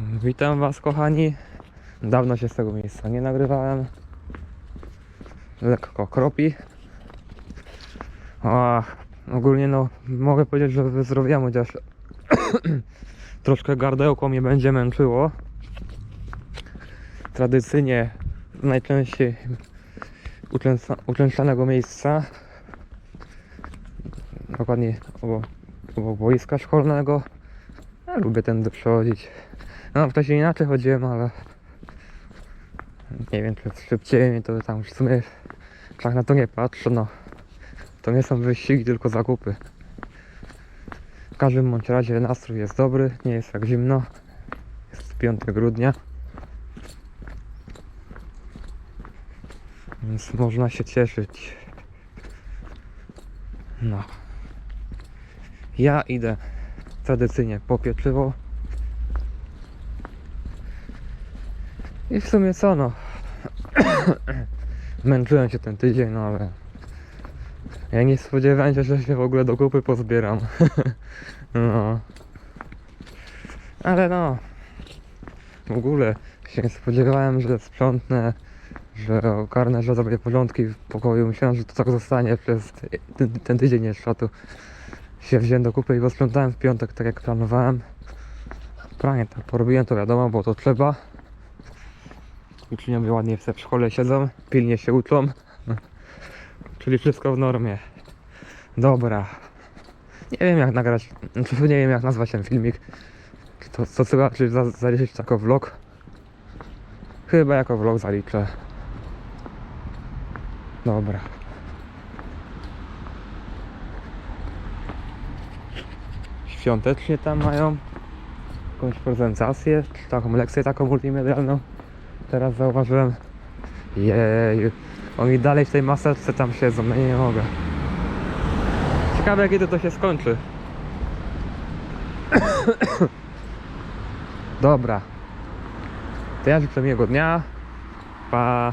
Witam Was kochani. Dawno się z tego miejsca nie nagrywałem. Lekko kropi. A, ogólnie no mogę powiedzieć, że wyzdrowiałem, chociaż troszkę gardełko mnie będzie męczyło. Tradycyjnie najczęściej uczęszczanego miejsca. Dokładnie obok, obok boiska szkolnego. Lubię tędy przechodzić. No wcześniej inaczej chodziłem, ale nie wiem czy szybciej to tam w sumie tak na to nie patrzę, no. To nie są wyścigi, tylko zakupy. W każdym bądź razie nastrój jest dobry, nie jest tak zimno. Jest 5 grudnia. Więc można się cieszyć. No. Ja idę tradycyjnie po pieczywo. I w sumie co no. Męczyłem się ten tydzień, no ale ja nie spodziewałem się, że się w ogóle do kupy pozbieram. no. Ale no. W ogóle się spodziewałem, że sprzątnę, że ogarnę, że zrobię porządki w pokoju. Myślałem, że to tak zostanie przez ten, ten tydzień jeszcze, tu się wziąłem do kupy i posprzątałem w piątek, tak jak planowałem. Pranie tak porobiłem, to wiadomo, bo to trzeba. Uczniowie ładnie w szkole siedzą, pilnie się uczą. Czyli wszystko w normie. Dobra. Nie wiem jak nagrać, znaczy nie wiem jak nazwać ten filmik. To co czy za- zaliczyć jako vlog? Chyba jako vlog zaliczę. Dobra. Świątecznie tam mają jakąś prezentację, taką lekcję taką multimedialną. Teraz zauważyłem. Jej, oni dalej w tej maseczce tam siedzą, no nie mogę. Ciekawe kiedy to się skończy. Dobra. To ja życzę miłego dnia. Pa.